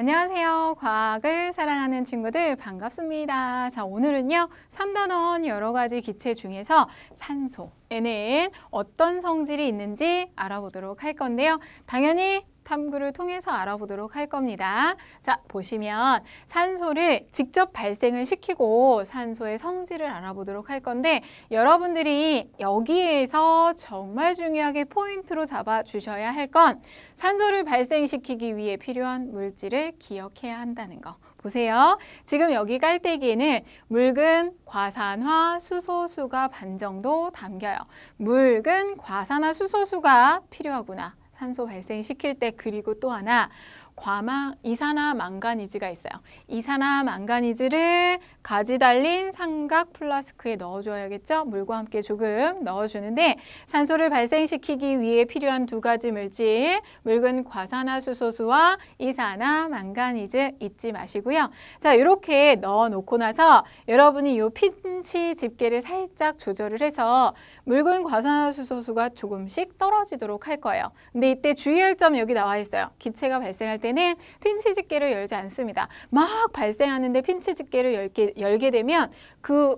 안녕하세요. 과학을 사랑하는 친구들 반갑습니다. 자, 오늘은요. 3단원 여러 가지 기체 중에서 산소에는 어떤 성질이 있는지 알아보도록 할 건데요. 당연히 탐구를 통해서 알아보도록 할 겁니다. 자, 보시면 산소를 직접 발생을 시키고 산소의 성질을 알아보도록 할 건데 여러분들이 여기에서 정말 중요하게 포인트로 잡아 주셔야 할 건 산소를 발생시키기 위해 필요한 물질을 기억해야 한다는 거. 보세요. 지금 여기 깔때기에는 묽은 과산화 수소수가 반 정도 담겨요. 묽은 과산화 수소수가 필요하구나. 산소 발생시킬 때 그리고 또 하나 과망 이산화 망가니즈가 있어요. 이산화 망가니즈를 가지 달린 삼각 플라스크에 넣어줘야겠죠. 물과 함께 조금 넣어주는데 산소를 발생시키기 위해 필요한 두 가지 물질 묽은 과산화수소수와 이산화 망가니즈 잊지 마시고요. 자 이렇게 넣어놓고 나서 여러분이 이 핀치 집게를 살짝 조절을 해서 묽은 과산화수소수가 조금씩 떨어지도록 할 거예요. 근데 이때 주의할 점 여기 나와 있어요. 기체가 발생할 때는 핀치 집게를 열지 않습니다. 막 발생하는데 핀치 집게를 열게, 열게 되면 그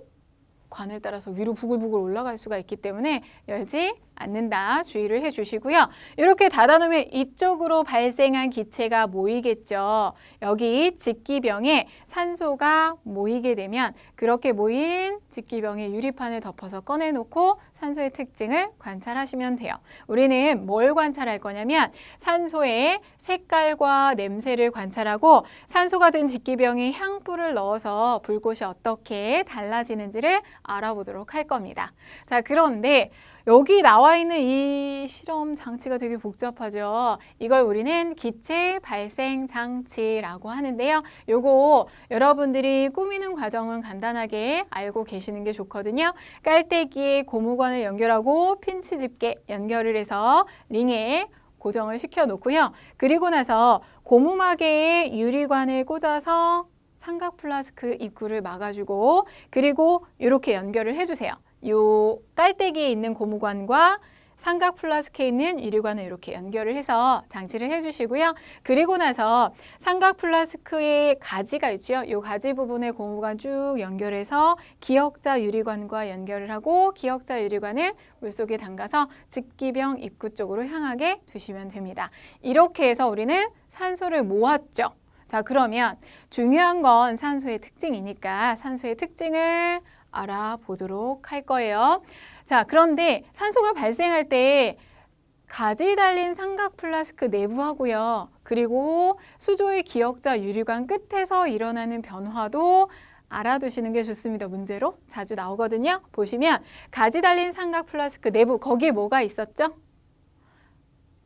관을 따라서 위로 부글부글 올라갈 수가 있기 때문에 열지 않는다 주의를 해주시고요. 이렇게 닫아놓으면 이쪽으로 발생한 기체가 모이겠죠. 여기 직기병에 산소가 모이게 되면 그렇게 모인 직기병의 유리판을 덮어서 꺼내놓고 산소의 특징을 관찰하시면 돼요. 우리는 뭘 관찰할 거냐면 산소의 색깔과 냄새를 관찰하고 산소가 든 직기병에 향불을 넣어서 불꽃이 어떻게 달라지는지를 알아보도록 할 겁니다. 자, 그런데 여기 나와 있는 이 실험 장치가 되게 복잡하죠. 이걸 우리는 기체 발생 장치라고 하는데요. 요거 여러분들이 꾸미는 과정은 간단하게 알고 계시는 게 좋거든요. 깔때기에 고무관을 연결하고 핀치 집게 연결을 해서 링에 고정을 시켜 놓고요. 그리고 나서 고무마개에 유리관을 꽂아서 삼각 플라스크 입구를 막아주고 그리고 이렇게 연결을 해주세요. 요 깔때기에 있는 고무관과 삼각 플라스크에 있는 유리관을 이렇게 연결을 해서 장치를 해주시고요. 그리고 나서 삼각 플라스크의 가지가 있죠. 요 가지 부분에 고무관 쭉 연결해서 기역자 유리관과 연결을 하고 기역자 유리관을 물속에 담가서 직기병 입구 쪽으로 향하게 두시면 됩니다. 이렇게 해서 우리는 산소를 모았죠. 자, 그러면 중요한 건 산소의 특징이니까 산소의 특징을 알아보도록 할 거예요. 자, 그런데 산소가 발생할 때 가지 달린 삼각 플라스크 내부하고요. 그리고 수조의 기역자 유리관 끝에서 일어나는 변화도 알아두시는 게 좋습니다. 문제로 자주 나오거든요. 보시면 가지 달린 삼각 플라스크 내부 거기에 뭐가 있었죠?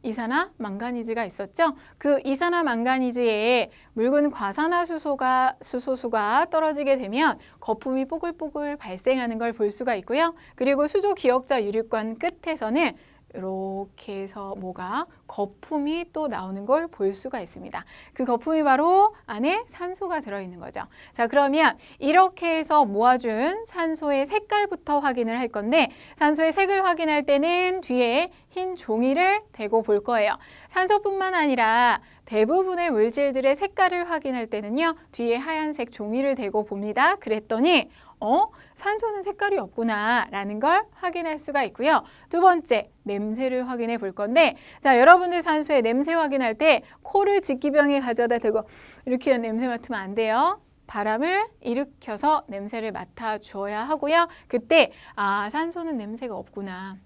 이산화 망가니즈가 있었죠. 그 이산화 망가니즈에 묽은 과산화수소가 수소수가 떨어지게 되면 거품이 뽀글뽀글 발생하는 걸 볼 수가 있고요. 그리고 수조 기역자 유리관 끝에서는 이렇게 해서 뭐가 거품이 또 나오는 걸 볼 수가 있습니다. 그 거품이 바로 안에 산소가 들어있는 거죠. 자, 그러면 이렇게 해서 모아준 산소의 색깔부터 확인을 할 건데 산소의 색을 확인할 때는 뒤에 흰 종이를 대고 볼 거예요. 산소뿐만 아니라 대부분의 물질들의 색깔을 확인할 때는요. 뒤에 하얀색 종이를 대고 봅니다. 그랬더니 어? 산소는 색깔이 없구나 라는 걸 확인할 수가 있고요. 두 번째, 냄새를 확인해 볼 건데 자, 여러분들 산소의 냄새 확인할 때 코를 직기병에 가져다 대고 이렇게 냄새 맡으면 안 돼요. 바람을 일으켜서 냄새를 맡아 주어야 하고요. 그때 아, 산소는 냄새가 없구나.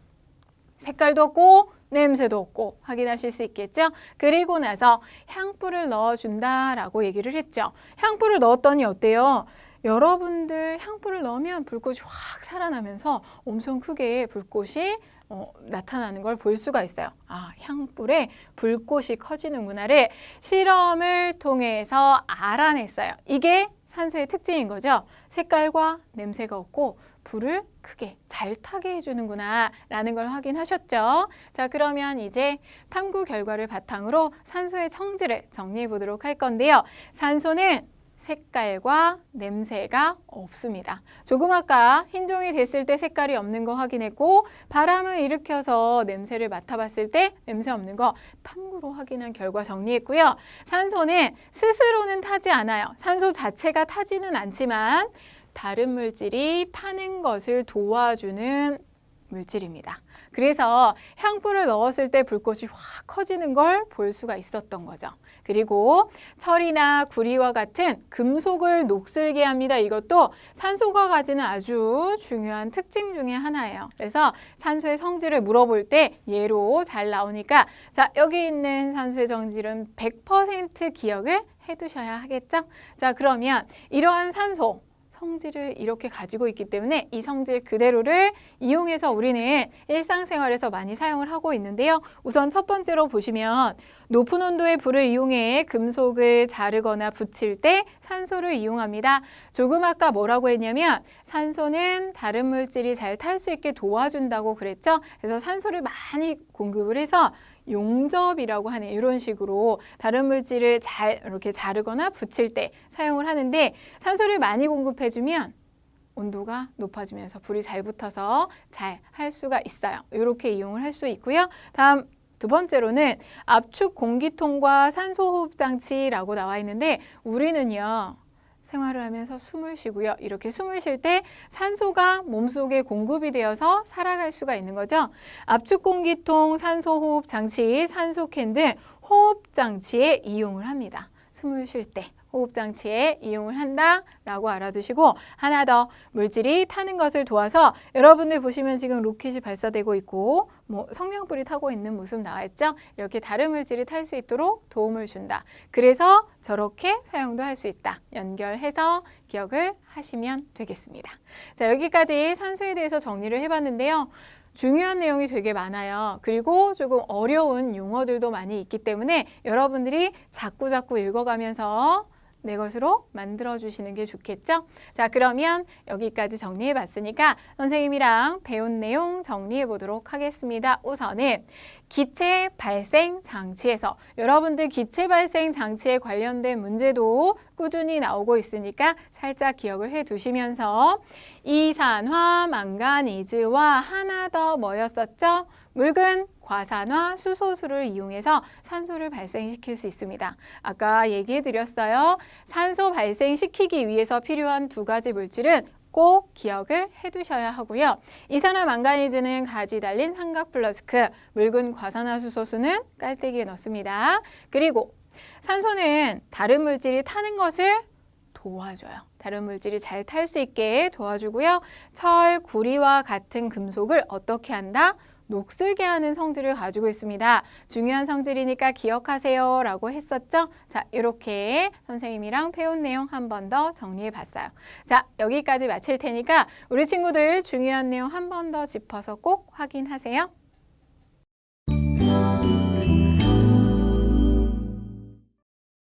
색깔도 없고 냄새도 없고 확인하실 수 있겠죠? 그리고 나서 향불을 넣어준다라고 얘기를 했죠. 향불을 넣었더니 어때요? 여러분들 향불을 넣으면 불꽃이 확 살아나면서 엄청 크게 불꽃이 어, 나타나는 걸 볼 수가 있어요. 아, 향불에 불꽃이 커지는구나를 실험을 통해서 알아냈어요. 이게 산소의 특징인 거죠. 색깔과 냄새가 없고 불을 크게 잘 타게 해주는구나 라는 걸 확인하셨죠. 자 그러면 이제 탐구 결과를 바탕으로 산소의 성질을 정리해 보도록 할 건데요. 산소는 색깔과 냄새가 없습니다. 조금 아까 흰 종이 됐을 때 색깔이 없는 거 확인했고 바람을 일으켜서 냄새를 맡아봤을 때 냄새 없는 거 탐구로 확인한 결과 정리했고요. 산소는 스스로는 타지 않아요. 산소 자체가 타지는 않지만 다른 물질이 타는 것을 도와주는 물질입니다. 그래서 향불을 넣었을 때 불꽃이 확 커지는 걸 볼 수가 있었던 거죠. 그리고 철이나 구리와 같은 금속을 녹슬게 합니다. 이것도 산소가 가지는 아주 중요한 특징 중에 하나예요. 그래서 산소의 성질을 물어볼 때 예로 잘 나오니까 자 여기 있는 산소의 정질은 100% 기억을 해두셔야 하겠죠. 자 그러면 이러한 산소 성질을 이렇게 가지고 있기 때문에 이 성질 그대로를 이용해서 우리는 일상생활에서 많이 사용을 하고 있는데요. 우선 첫 번째로 보시면 높은 온도의 불을 이용해 금속을 자르거나 붙일 때 산소를 이용합니다. 조금 아까 뭐라고 했냐면 산소는 다른 물질이 잘 탈 수 있게 도와준다고 그랬죠. 그래서 산소를 많이 공급을 해서 용접이라고 하는 이런 식으로 다른 물질을 잘 이렇게 자르거나 붙일 때 사용을 하는데 산소를 많이 공급해주면 온도가 높아지면서 불이 잘 붙어서 잘 할 수가 있어요. 이렇게 이용을 할 수 있고요. 다음 두 번째로는 압축 공기통과 산소 호흡 장치라고 나와 있는데 우리는요. 생활을 하면서 숨을 쉬고요. 이렇게 숨을 쉴 때 산소가 몸속에 공급이 되어서 살아갈 수가 있는 거죠. 압축 공기통, 산소 호흡 장치, 산소 캔 등 호흡 장치에 이용을 합니다. 숨을 쉴 때 호흡 장치에 이용을 한다라고 알아두시고 하나 더 물질이 타는 것을 도와서 여러분들 보시면 지금 로켓이 발사되고 있고 뭐 성냥불이 타고 있는 모습 나와 있죠. 이렇게 다른 물질이 탈 수 있도록 도움을 준다. 그래서 저렇게 사용도 할 수 있다. 연결해서 기억을 하시면 되겠습니다. 자, 여기까지 산소에 대해서 정리를 해봤는데요. 중요한 내용이 되게 많아요. 그리고 조금 어려운 용어들도 많이 있기 때문에 여러분들이 자꾸자꾸 읽어가면서 내 것으로 만들어 주시는 게 좋겠죠? 자, 그러면 여기까지 정리해 봤으니까 선생님이랑 배운 내용 정리해 보도록 하겠습니다. 우선은 기체 발생 장치에서 여러분들 기체 발생 장치에 관련된 문제도 꾸준히 나오고 있으니까 살짝 기억을 해 두시면서 이산화 망가니즈와 하나 더 뭐였었죠? 묽은 과산화 수소수를 이용해서 산소를 발생시킬 수 있습니다. 아까 얘기해 드렸어요. 산소 발생시키기 위해서 필요한 두 가지 물질은 꼭 기억을 해두셔야 하고요. 이산화 망가니즈는 가지 달린 삼각 플러스크, 묽은 과산화수소수는 깔때기에 넣습니다. 그리고 산소는 다른 물질이 타는 것을 도와줘요. 다른 물질이 잘 탈 수 있게 도와주고요. 철, 구리와 같은 금속을 어떻게 한다? 녹슬게 하는 성질을 가지고 있습니다. 중요한 성질이니까 기억하세요 라고 했었죠. 자, 이렇게 선생님이랑 배운 내용 한 번 더 정리해 봤어요. 자, 여기까지 마칠 테니까 우리 친구들 중요한 내용 한 번 더 짚어서 꼭 확인하세요.